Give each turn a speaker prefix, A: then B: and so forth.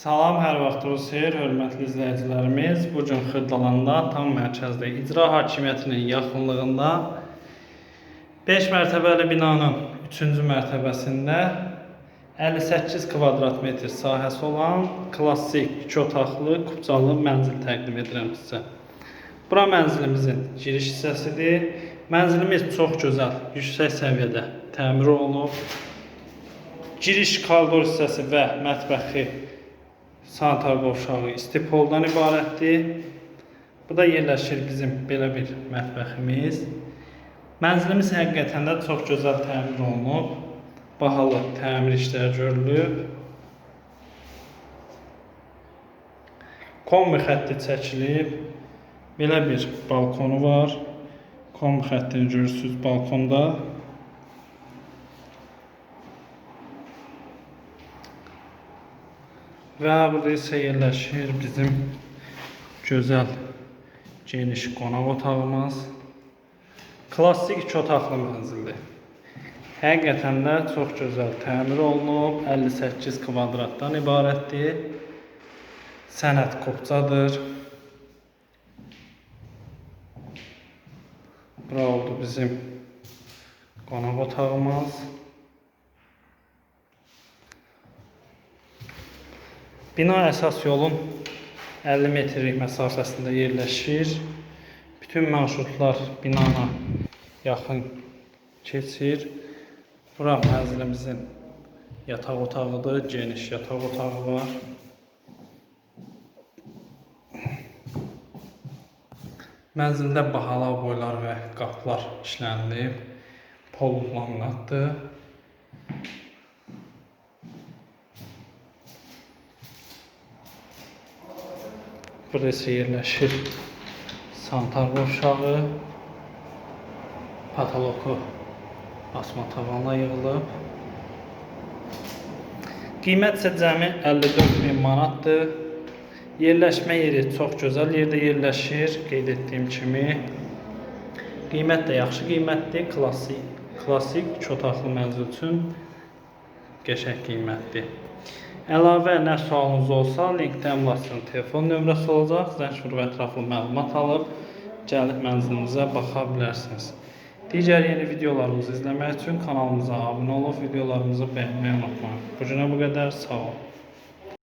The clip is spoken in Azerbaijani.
A: Salam, hər vaxtınız xeyir, hörmətli izləyicilərimiz. Bu gün Xırdalanda tam mərkəzdə icra hakimiyyətinin yaxınlığında 5 mərtəbəli binanın 3-cü mərtəbəsində 58 kvadrat metr sahəsi olan klassik 2 otaqlı kubcalı mənzil təqdim edirəm sizə. Bura mənzilimizin giriş hissəsidir. Mənzilimiz çox gözəl, yüksək səviyyədə təmir olunub. Giriş koridor hissəsi və mətbəxi sanitar qovşağı istipoldan ibarətdir. Bu da yerləşir bizim belə bir mətbəximiz. Mənzilimiz həqiqətən də çox gözəl təmir olunub. Bahalı təmir işləri görülüb. Kombi xətti çəkilib. Belə bir balkonu var. Kombi xəttini görürsüz balkonda. Və burada yerləşir bizim gözəl geniş qonaq otağımız. Klassik iki otaqlı mənzildir. Həqiqətən də çox gözəl təmir olunub, 58 kvadratdan ibarətdir. Sənət kopcadır. Bura oldu bizim qonaq otağımız. Bina əsas yolun 50 metrlik məsafəsində yerləşir. Bütün marşrutlar binana yaxın keçir. Bura mənzilimizin yataq otağıdır, geniş yataq otağı var. Mənzildə bahalar, boylar və qapılar işlənilib. Pol isə yerləşir sanitar qovşağı. Patoloku asma tavanla yığılıb. Qiymət isə cəmi 54 min manatdır. Yerləşmə yeri çox gözəl yerdə yerləşir, qeyd etdiyim kimi. Qiymət də yaxşı qiymətdir, klassik. Klassik 2 otaqlı mənzil üçün qəşəng qiymətdir. Əlavə nə sualınız olsa, linkdə əmlakçının telefon nömrəsi olacaq. Zəng vurub ətraflı məlumat alıb gəlib mənzilinizə baxa bilərsiniz. Digər yeni videolarımızı izləmək üçün kanalımıza abunə olub videolarımızı bəyənməyi unutmayın. Bu günə bu qədər. Sağ olun.